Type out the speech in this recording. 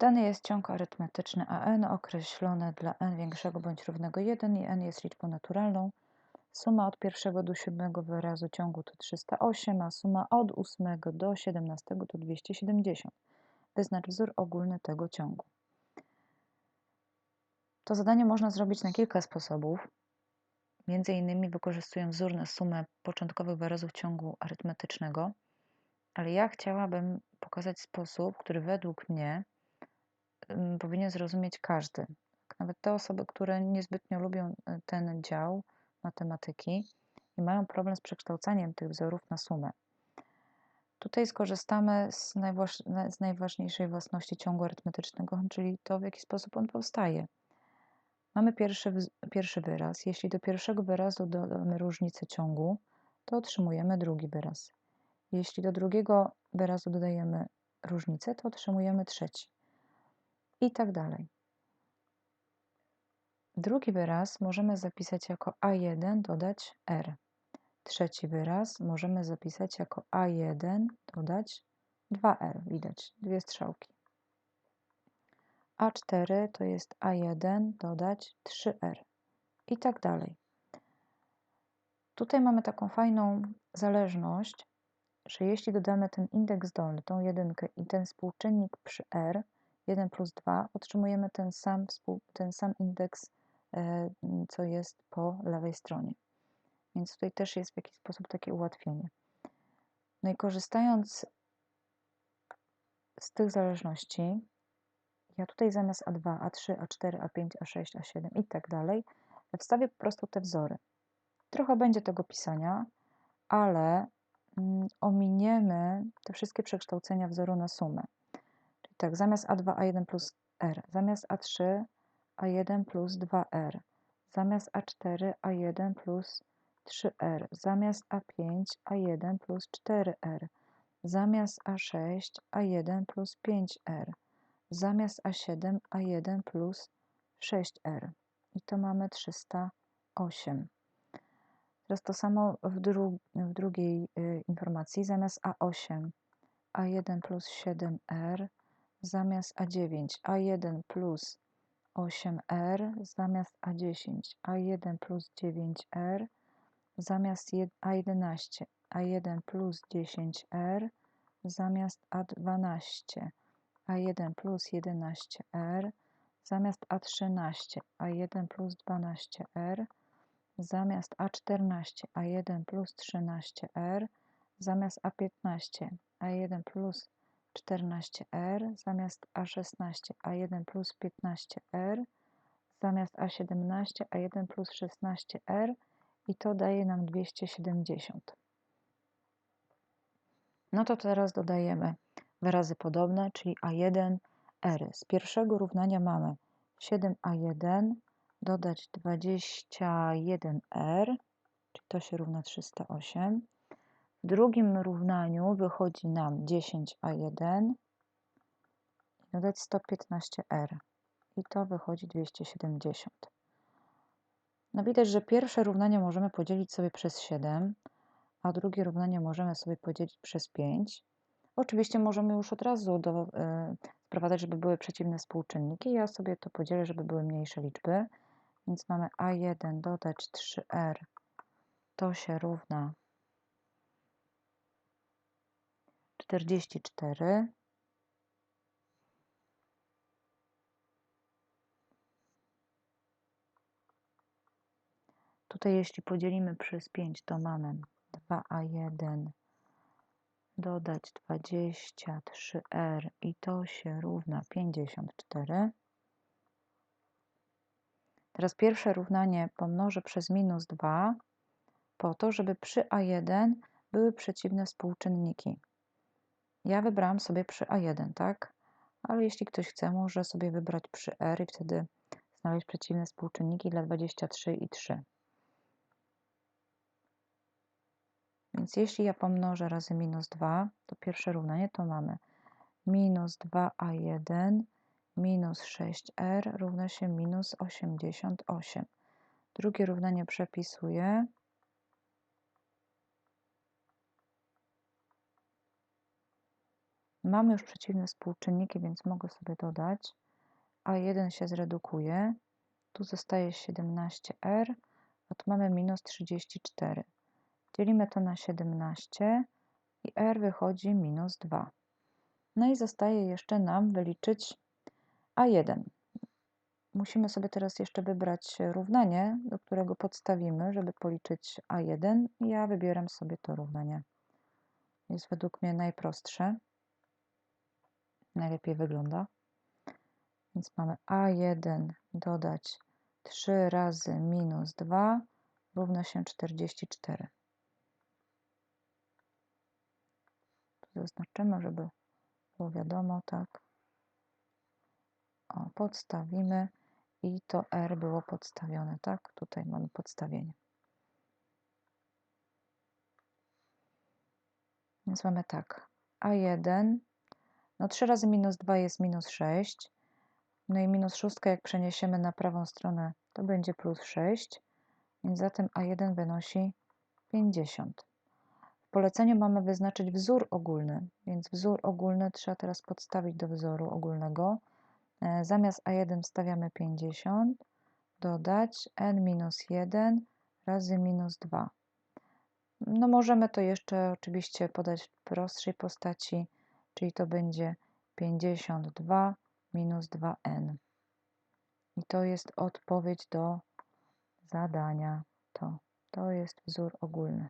Dany jest ciąg arytmetyczny AN określony dla n większego bądź równego 1 i n jest liczbą naturalną. Suma od pierwszego do siódmego wyrazu ciągu to 308, a suma od 8 do 17 to 270. Wyznacz wzór ogólny tego ciągu. To zadanie można zrobić na kilka sposobów. Między innymi wykorzystując wzór na sumę początkowych wyrazów ciągu arytmetycznego, ale ja chciałabym pokazać sposób, który według mnie powinien zrozumieć każdy. Nawet te osoby, które niezbytnio lubią y, ten dział matematyki i mają problem z przekształcaniem tych wzorów na sumę. Tutaj skorzystamy z, z najważniejszej własności ciągu arytmetycznego, czyli to, w jaki sposób on powstaje. Mamy pierwszy, pierwszy wyraz. Jeśli do pierwszego wyrazu dodamy różnicę ciągu, to otrzymujemy drugi wyraz. Jeśli do drugiego wyrazu dodajemy różnicę, to otrzymujemy trzeci. I tak dalej. Drugi wyraz możemy zapisać jako a1 dodać r. Trzeci wyraz możemy zapisać jako a1 dodać 2r. Widać dwie strzałki. A4 to jest A1 dodać 3R i tak dalej. Tutaj mamy taką fajną zależność, że jeśli dodamy ten indeks dolny, tą jedynkę i ten współczynnik przy R, 1 plus 2, otrzymujemy ten sam, ten sam indeks, e, co jest po lewej stronie. Więc tutaj też jest w jakiś sposób takie ułatwienie. No i korzystając z tych zależności, ja tutaj zamiast A2, A3, A4, A5, A6, A7 i tak dalej wstawię po prostu te wzory. Trochę będzie tego pisania, ale mm, ominiemy te wszystkie przekształcenia wzoru na sumę. Tak, zamiast A2, A1 plus R, zamiast A3, A1 plus 2R, zamiast A4, A1 plus 3R, zamiast A5, A1 plus 4R, zamiast A6, A1 plus 5R, zamiast A7 A1 plus 6R i to mamy 308. Teraz to samo w, dru w drugiej y, informacji, zamiast A8 A1 plus 7R, zamiast A9 A1 plus 8R, zamiast A10 A1 plus 9R, zamiast A11 A1 plus 10R, zamiast A12 a1 plus 11R zamiast A13 A1 plus 12R zamiast A14 A1 plus 13R zamiast A15 A1 plus 14R zamiast A16 A1 plus 15R zamiast A17 A1 plus 16R i to daje nam 270. No to teraz dodajemy wyrazy podobne, czyli A1, R. Z pierwszego równania mamy 7A1 dodać 21R, czyli to się równa 308. W drugim równaniu wychodzi nam 10A1 dodać 115R i to wychodzi 270. No widać, że pierwsze równanie możemy podzielić sobie przez 7, a drugie równanie możemy sobie podzielić przez 5. Oczywiście możemy już od razu do, y, sprowadzać, żeby były przeciwne współczynniki. Ja sobie to podzielę, żeby były mniejsze liczby. Więc mamy A1 dodać 3R, to się równa 44. Tutaj jeśli podzielimy przez 5, to mamy 2A1 dodać 23r i to się równa 54. Teraz pierwsze równanie pomnożę przez minus 2 po to, żeby przy A1 były przeciwne współczynniki. Ja wybrałam sobie przy A1, tak? Ale jeśli ktoś chce, może sobie wybrać przy R i wtedy znaleźć przeciwne współczynniki dla 23 i 3. Więc jeśli ja pomnożę razy minus 2, to pierwsze równanie to mamy minus 2a1 minus 6r równa się minus 88. Drugie równanie przepisuję. Mamy już przeciwne współczynniki, więc mogę sobie dodać. A1 się zredukuje. Tu zostaje 17R, a tu mamy minus 34. Dzielimy to na 17 i R wychodzi minus 2. No i zostaje jeszcze nam wyliczyć A1. Musimy sobie teraz jeszcze wybrać równanie, do którego podstawimy, żeby policzyć A1. Ja wybieram sobie to równanie. Jest według mnie najprostsze. Najlepiej wygląda. Więc mamy A1 dodać 3 razy minus 2 równa się 44. Tu zaznaczymy, żeby było wiadomo, tak. O, podstawimy i to R było podstawione, tak? Tutaj mamy podstawienie. Więc mamy tak, A1, no 3 razy minus 2 jest minus 6, no i minus 6 jak przeniesiemy na prawą stronę, to będzie plus 6, więc zatem A1 wynosi 50. W poleceniu mamy wyznaczyć wzór ogólny, więc wzór ogólny trzeba teraz podstawić do wzoru ogólnego. E, zamiast A1 wstawiamy 50, dodać n minus 1 razy minus 2. No możemy to jeszcze oczywiście podać w prostszej postaci, czyli to będzie 52 minus 2n. I to jest odpowiedź do zadania. To, to jest wzór ogólny.